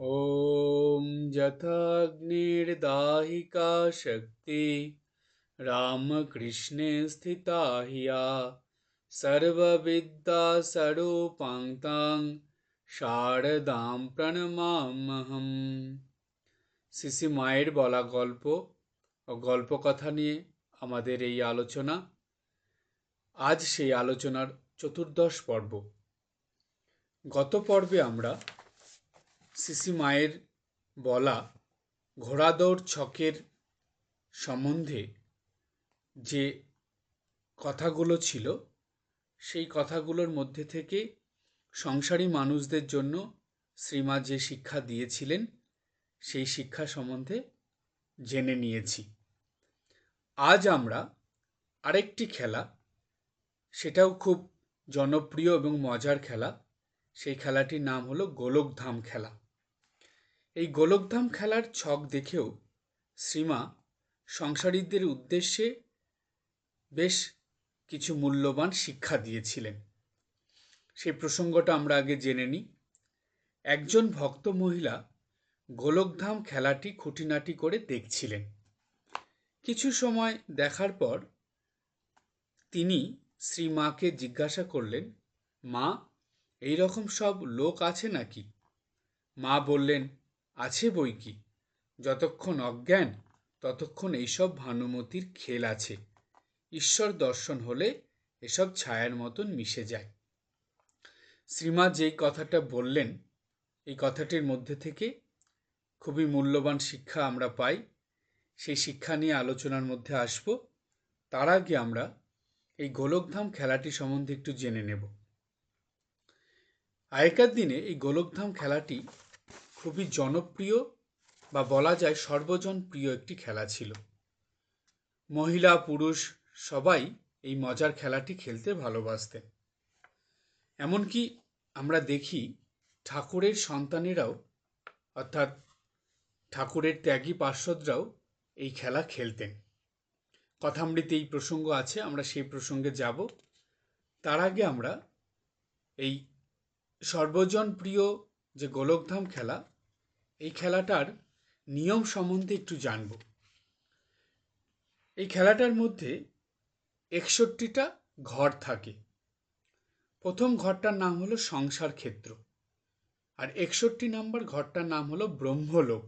ॐ यथाग्निर्दाहिका शक्ति रामकृष्णे स्थिता हिया সর্ববিদ্যাস্বরূপাং শারদাম প্রণমামহম শিশি মায়ের বলা গল্প ও গল্পকথা নিয়ে আমাদের এই আলোচনা আজ সেই আলোচনার চতুর্দশ পর্ব গত পর্বে আমরা সিসি মায়ের বলা ঘোড়াদৌড় ছকের সম্বন্ধে যে কথাগুলো ছিল, সেই কথাগুলোর মধ্যে থেকে সংসারী মানুষদের জন্য শ্রীমা যে শিক্ষা দিয়েছিলেন, সেই শিক্ষা সম্বন্ধে জেনে নিয়েছি। আজ আমরা আরেকটি খেলা, সেটাও খুব জনপ্রিয় এবং মজার খেলা, সেই খেলাটির নাম হলো গোলকধাম খেলা। এই গোলকধাম খেলার ছক দেখেও শ্রীমা সংসারীদের উদ্দেশ্যে বেশ কিছু মূল্যবান শিক্ষা দিয়েছিলেন। সেই প্রসঙ্গটা আমরা আগে জেনে নিই। একজন ভক্ত মহিলা গোলকধাম খেলাটি খুঁটিনাটি করে দেখছিলেন। কিছু সময় দেখার পর তিনি শ্রী মাকে জিজ্ঞাসা করলেন, মা এই রকম সব লোক আছে নাকি? মা বললেন আছে বই কি? যতক্ষণ অজ্ঞান, ততক্ষণ এইসব ভানুমতির খেল আছে। ঈশ্বর দর্শন হলে এসব ছায়ার মতন মিশে যায়। শ্রীমা যেই কথাটা বললেন, এই কথাটির মধ্যে থেকে খুবই মূল্যবান শিক্ষা আমরা পাই। সেই শিক্ষা নিয়ে আলোচনার মধ্যে আসব। তার আগে আমরা এই গোলকধাম খেলাটি সম্বন্ধে একটু জেনে নেব। আগেকার দিনে এই গোলকধাম খেলাটি খুবই জনপ্রিয় বা বলা যায় সর্বজন প্রিয় একটি খেলা ছিল। মহিলা, পুরুষ সবাই এই মজার খেলাটি খেলতে ভালোবাসতেন। এমনকি আমরা দেখি ঠাকুরের সন্তানেরাও, অর্থাৎ ঠাকুরের ত্যাগী পার্শ্বদরাও এই খেলা খেলতেন। কথামৃতে এই প্রসঙ্গ আছে, আমরা সেই প্রসঙ্গে যাব। তার আগে আমরা এই সর্বজন প্রিয় যে গোলকধাম খেলা এই খেলাটার নিয়ম সম্বন্ধে একটু জানব। এই খেলাটার মধ্যে একষট্টিটা ঘর থাকে। প্রথম ঘরটার নাম হলো সংসার ক্ষেত্র। আর একষট্টি নাম্বার ঘরটার নাম হলো ব্রহ্মলোক।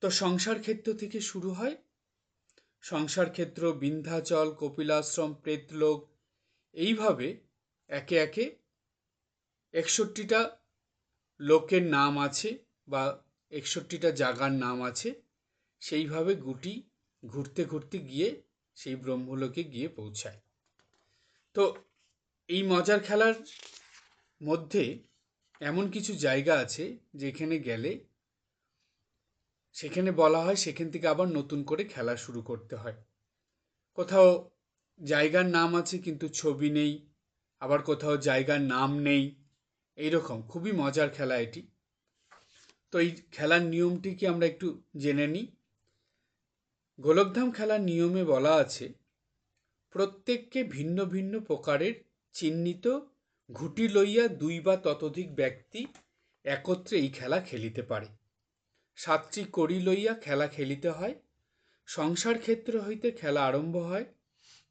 তো সংসার ক্ষেত্র থেকে শুরু হয় সংসার ক্ষেত্র, বিন্ধ্যাচল, কপিলাশ্রম, প্রেতলোক। এইভাবে একে একে একষট্টিটা লোকের নাম আছে বা একষট্টিটা জায়গার নাম আছে, সেইভাবে গুটি ঘুরতে ঘুরতে গিয়ে সেই ব্রহ্মলোকে গিয়ে পৌঁছায়। তো এই মজার খেলার মধ্যে এমন কিছু জায়গা আছে যেখানে গেলে সেখানে বলা হয় সেখান থেকে আবার নতুন করে খেলা শুরু করতে হয়। কোথাও জায়গার নাম আছে কিন্তু ছবি নেই, আবার কোথাও জায়গার নাম নেই। এইরকম, খুবই মজার খেলা এটি। তো এই খেলার নিয়মটি কি আমরা একটু জেনে নিই? গোলকধাম খেলার নিয়মে বলা আছে, প্রত্যেককে ভিন্ন ভিন্ন প্রকারের চিহ্নিত ঘুটি লইয়া দুই বা ততোধিক ব্যক্তি একত্রে এই খেলা খেলিতে পারে। সাতটি কড়ি লইয়া খেলা খেলিতে হয়, সংসার ক্ষেত্র হইতে খেলা আরম্ভ হয়,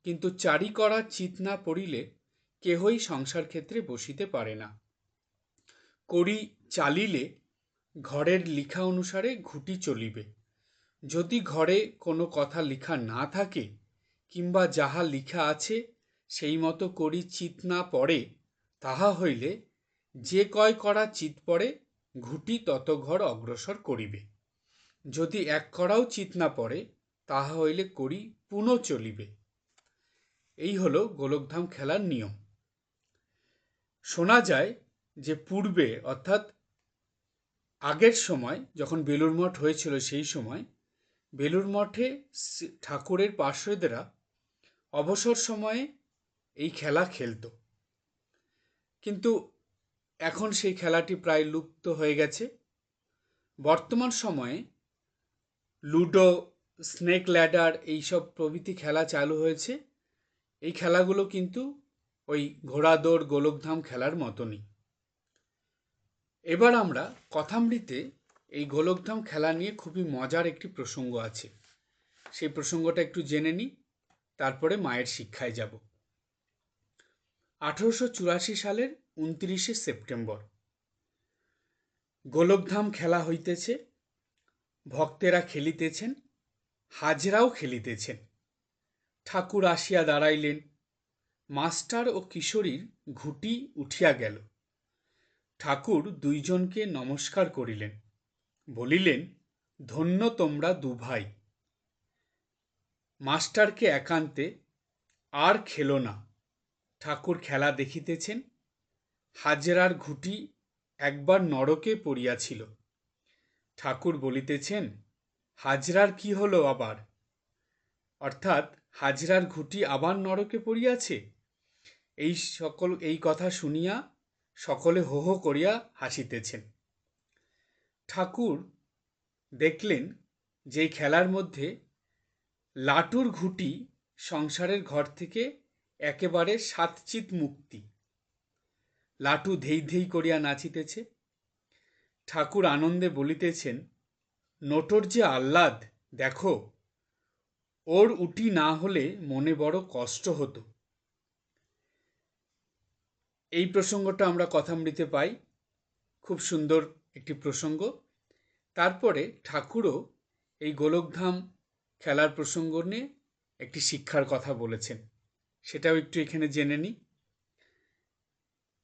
কিন্তু চারি করা চিত না পড়িলে কেহই সংসার ক্ষেত্রে বসিতে পারে না। কড়ি চালিলে ঘরের লিখা অনুসারে ঘুটি চলিবে। যদি ঘরে কোনো কথা লিখা না থাকে কিংবা যাহা লিখা আছে সেই মতো করি চিত না পড়ে, তাহা হইলে যে কয় করা চিত পড়ে, ঘুটি তত ঘর অগ্রসর করিবে। যদি এক করাও চিত না পড়ে, তাহা হইলে করি পুনঃ চলিবে। এই হলো গোলকধাম খেলার নিয়ম। শোনা যায় যে পূর্বে, অর্থাৎ আগের সময় যখন বেলুর মঠ হয়েছিল সেই সময় বেলুর মঠে ঠাকুরের পার্শ্বদেরা অবসর সময়ে এই খেলা খেলত। কিন্তু এখন সেই খেলাটি প্রায় লুপ্ত হয়ে গেছে। বর্তমান সময়ে লুডো, স্নেক ল্যাডার এইসব প্রভৃতি খেলা চালু হয়েছে। এই খেলাগুলো কিন্তু ওই ঘোড়া দৌড় গোলকধাম খেলার মতনই। এবার আমরা কথামৃতে এই গোলকধাম খেলা নিয়ে খুবই মজার একটি প্রসঙ্গ আছে। সেই প্রসঙ্গটা একটু জেনে নিই, তারপরে মায়ের শিক্ষায় যাব। আঠেরোশো চুরাশি সালের উনত্রিশে সেপ্টেম্বর। গোলকধাম খেলা হইতেছে, ভক্তেরা খেলিতেছেন, হাজরাও খেলিতেছেন। ঠাকুর আসিয়া দাঁড়াইলেন, মাস্টার ও কিশোরীর ঘুটি উঠিয়া গেল। ঠাকুর দুইজনকে নমস্কার করিলেন। বলিলেন, ধন্য তোমরা দুভাই মাস্টারকে একান্তে আর খেলো না। ঠাকুর খেলা দেখিতেছেন, হাজরার ঘুটি একবার নরকে পড়িয়াছিল। ঠাকুর বলিতেছেন, হাজরার কি হলো আবার? অর্থাৎ হাজরার ঘুটি আবার নরকে পড়িয়াছে? এই সকল, এই কথা শুনিয়া সকলে হো হো করিয়া হাসিতেছেন। ঠাকুর দেখলেন যে খেলার মধ্যে লাটুর ঘুটি সংসারের ঘর থেকে একেবারে সাতচিত মুক্তি। লাটু ধেই ধেই করিয়া নাচিতেছে। ঠাকুর আনন্দে বলিতেছেন, নোটর যে আহ্লাদ, দেখো, ওর উটি না হলে মনে বড় কষ্ট হতো। এই প্রসঙ্গটা আমরা কথামৃতে পাই। খুব সুন্দর একটি প্রসঙ্গ। তারপরে ঠাকুরও এই গোলকধাম খেলার প্রসঙ্গ নিয়ে একটি শিক্ষার কথা বলেছেন। সেটাও একটু এখানে জেনে নিই।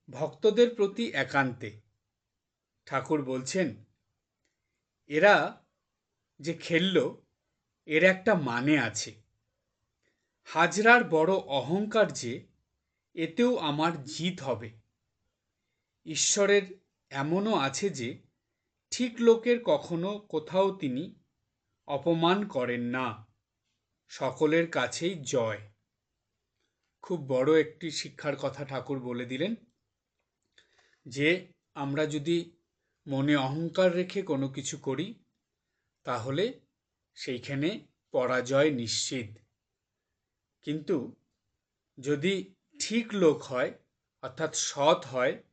ভক্তদের প্রতি একান্তে ঠাকুর বলছেন, এরা যে খেলল, এর একটা মানে আছে। হাজরার বড় অহংকার যে এতেও আমার জিত হবে। ঈশ্বরের এমনও আছে যে, ঠিক লোকের কখনো কোথাও তিনি অপমান করেন না। সকলের কাছেই জয়। খুব বড় একটি শিক্ষার কথা ঠাকুর বলে দিলেন যে, আমরা যদি মনে অহংকার রেখে কোনো কিছু করি, তাহলে সেইখানে পরাজয় নিশ্চিত। কিন্তু যদি ঠিক লোক হয়, অর্থাৎ সৎ হয়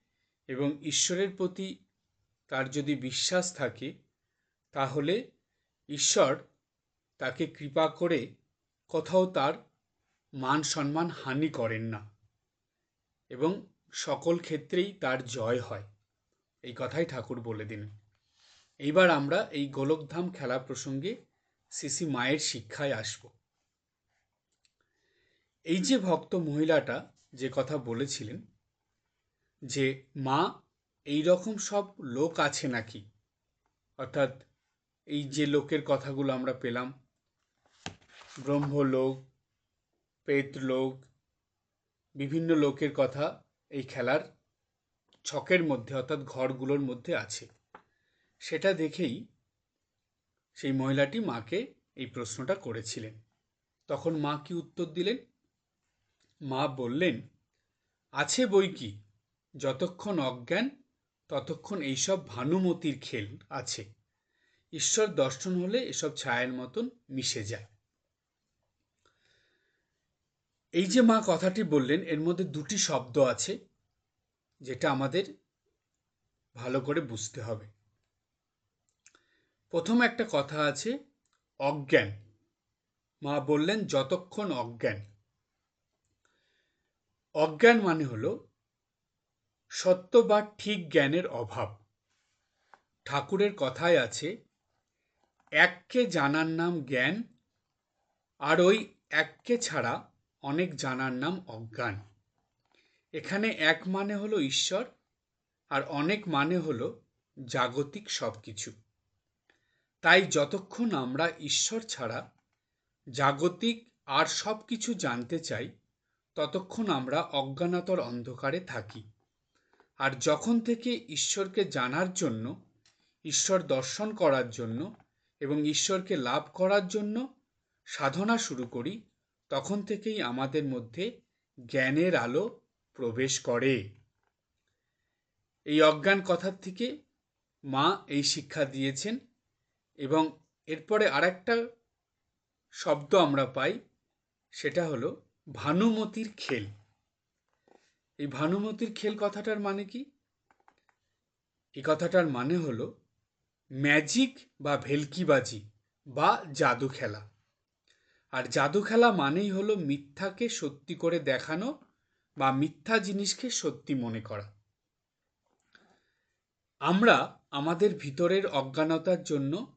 এবং ঈশ্বরের প্রতি তার যদি বিশ্বাস থাকে, তাহলে ঈশ্বর তাকে কৃপা করে কোথাও তার মান সম্মান হানি করেন না এবং সকল ক্ষেত্রেই তার জয় হয়। এই কথাই ঠাকুর বলে দিলেন এইবার আমরা এই গোলকধাম খেলা প্রসঙ্গে সিসি মায়ের শিক্ষায় আসব। এই যে ভক্ত মহিলাটা যে কথা বলেছিলেন যে, মা এই রকম সব লোক আছে নাকি? অর্থাৎ এই যে লোকের কথাগুলো আমরা পেলাম ব্রহ্মলোক পেতলোক বিভিন্ন লোকের কথা এই খেলার ছকের মধ্যে, অর্থাৎ ঘরগুলোর মধ্যে আছে। সেটা দেখেই সেই মহিলাটি মাকে এই প্রশ্নটা করেছিলেন। তখন মা কি উত্তর দিলেন? মা বললেন, আছে বই কি? যতক্ষণ অজ্ঞান, ততক্ষণ এইসব ভানুমতির খেল আছে। ঈশ্বর দর্শন হলে এসব ছায়ের মতন মিশে যায়। এই যে মা কথাটি বললেন, এর মধ্যে দুটি শব্দ আছে, যেটা আমাদের ভালো করে বুঝতে হবে। প্রথম একটা কথা আছে, অজ্ঞান। মা বললেন, যতক্ষণ অজ্ঞান অজ্ঞান মানে হল সত্য বা ঠিক জ্ঞানের অভাব। ঠাকুরের কথায় আছে, এককে জানার নাম জ্ঞান, আর ওই এককে ছাড়া অনেক জানার নাম অজ্ঞান। এখানে এক মানে হলো ঈশ্বর, আর অনেক মানে হলো জাগতিক সব কিছু তাই যতক্ষণ আমরা ঈশ্বর ছাড়া জাগতিক আর সব কিছু জানতে চাই ততক্ষণ আমরা অজ্ঞানাতর অন্ধকারে থাকি। আর যখন থেকে ঈশ্বরকে জানার জন্য, ঈশ্বর দর্শন করার জন্য এবং ঈশ্বরকে লাভ করার জন্য সাধনা শুরু করি, তখন থেকেই আমাদের মধ্যে জ্ঞানের আলো প্রবেশ করে। এই অজ্ঞান কথার থেকে মা এই শিক্ষা দিয়েছেন এবং এরপরে আরেকটা শব্দ আমরা পাই, সেটা হলো ভানুমতির খেল। এই ভানুমতির খেল কথাটার মানে কি? এই কথাটার মানে হলো ম্যাজিক বা ভেলকিবাজি বা জাদু খেলা। আর জাদু খেলা মানেই হলো মিথ্যাকে সত্যি করে দেখানো বা মিথ্যা জিনিসকে সত্যি মনে করা। আমরা আমাদের ভিতরের অজ্ঞানতার জন্য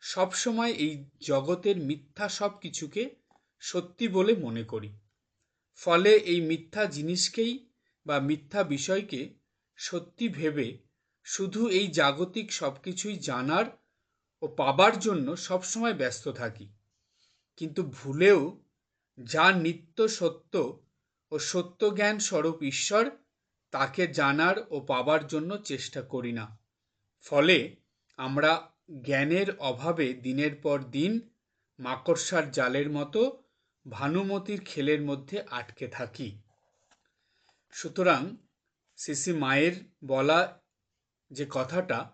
সবসময় এই জগতের মিথ্যা সব কিছুকে সত্যি বলে মনে করি। ফলে এই মিথ্যা জিনিসকেই বা মিথ্যা বিষয়কে সত্যি ভেবে শুধু এই জাগতিক সব কিছুই জানার ও পাবার জন্য সবসময় ব্যস্ত থাকি। কিন্তু ভুলেও যা নিত্য সত্য ও সত্য জ্ঞান স্বরূপ ঈশ্বর, তাকে জানার ও পাবার জন্য চেষ্টা করি না। ফলে আমরা জ্ঞানের অভাবে দিনের পর দিন মাকড়সার জালের মতো ভানুমতির খেলের মধ্যে আটকে থাকি। সুতরাং সিসি মায়ের বলা যে কথাটা,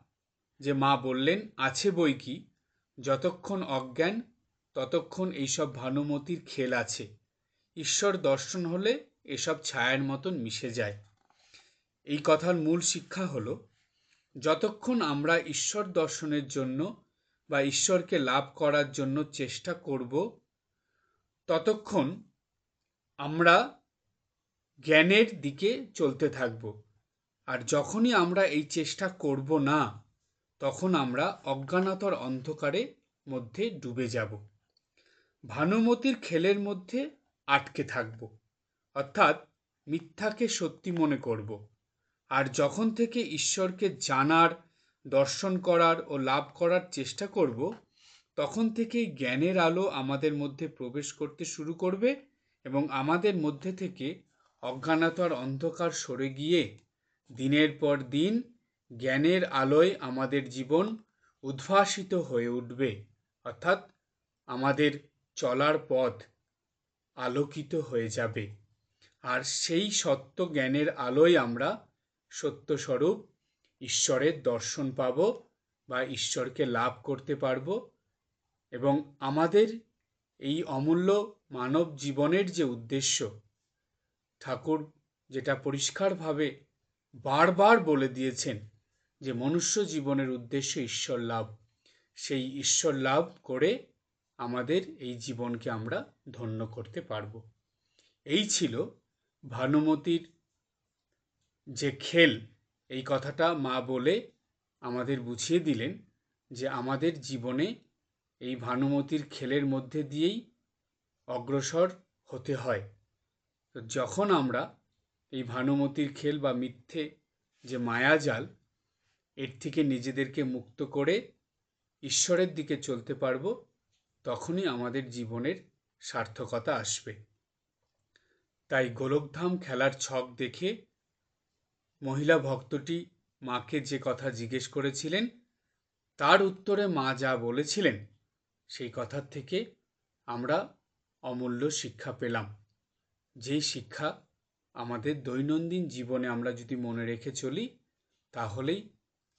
যে মা বললেন, আছে বই কি? যতক্ষণ অজ্ঞান, ততক্ষণ এইসব ভানুমতির খেল আছে। ঈশ্বর দর্শন হলে এসব ছায়ার মতন মিশে যায়। এই কথার মূল শিক্ষা হলো, যতক্ষণ আমরা ঈশ্বর দর্শনের জন্য বা ঈশ্বরকে লাভ করার জন্য চেষ্টা করব ততক্ষণ আমরা জ্ঞানের দিকে চলতে থাকব। আর যখনই আমরা এই চেষ্টা করব না, তখন আমরা অজ্ঞানতার অন্ধকারে মধ্যে ডুবে যাব। ভানুমতির খেলের মধ্যে আটকে থাকব। অর্থাৎ মিথ্যাকে সত্যি মনে করব। আর যখন থেকে ঈশ্বরকে জানার, দর্শন করার ও লাভ করার চেষ্টা করব তখন থেকেই জ্ঞানের আলো আমাদের মধ্যে প্রবেশ করতে শুরু করবে এবং আমাদের মধ্যে থেকে অজ্ঞানতার অন্ধকার সরে গিয়ে দিনের পর দিন জ্ঞানের আলোয় আমাদের জীবন উদ্ভাসিত হয়ে উঠবে। অর্থাৎ আমাদের চলার পথ আলোকিত হয়ে যাবে। আর সেই সত্য জ্ঞানের আলোয় আমরা সত্যস্বরূপ ঈশ্বরের দর্শন পাব বা ঈশ্বরকে লাভ করতে পারব। এবং আমাদের এই অমূল্য মানব জীবনের যে উদ্দেশ্য, ঠাকুর যেটা পরিষ্কারভাবে বারবার বলে দিয়েছেন যে মনুষ্য জীবনের উদ্দেশ্য ঈশ্বর লাভ, সেই ঈশ্বর লাভ করে আমাদের এই জীবনকে আমরা ধন্য করতে পারব। এই ছিল ভানুমতির যে খেল, এই কথাটা মা বলে আমাদের বুঝিয়ে দিলেন যে আমাদের জীবনে এই ভানুমতির খেলের মধ্যে দিয়েই অগ্রসর হতে হয়। তো যখন আমরা এই ভানুমতির খেল বা মিথ্যে যে মায়াজাল, এর থেকে নিজেদেরকে মুক্ত করে ঈশ্বরের দিকে চলতে পারব, তখনই আমাদের জীবনের সার্থকতা আসবে। তাই গোলকধাম খেলার ছক দেখে মহিলা ভক্তটি মাকে যে কথা জিজ্ঞেস করেছিলেন, তার উত্তরে মা যা বলেছিলেন সেই কথার থেকে আমরা অমূল্য শিক্ষা পেলাম। যেই শিক্ষা আমাদের দৈনন্দিন জীবনে আমরা যদি মনে রেখে চলি, তাহলেই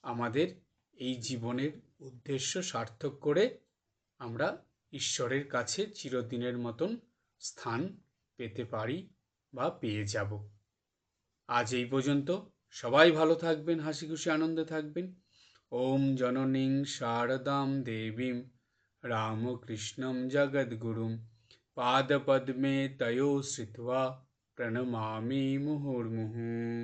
আমাদের এই জীবনের উদ্দেশ্য সার্থক করে আমরা ঈশ্বরের কাছে চিরদিনের মতন স্থান পেতে পারি বা পেয়ে যাব। আজ এই পর্যন্ত। সবাই ভালো থাকবেন হাসি খুশি আনন্দে থাকবেন। ওম জননীং শারদাম দেবীম। रामकृष्णं जगद्गुरुं पादपद्मे तयोः स्थित्वा प्रणमामि मुहुर्मुहुः।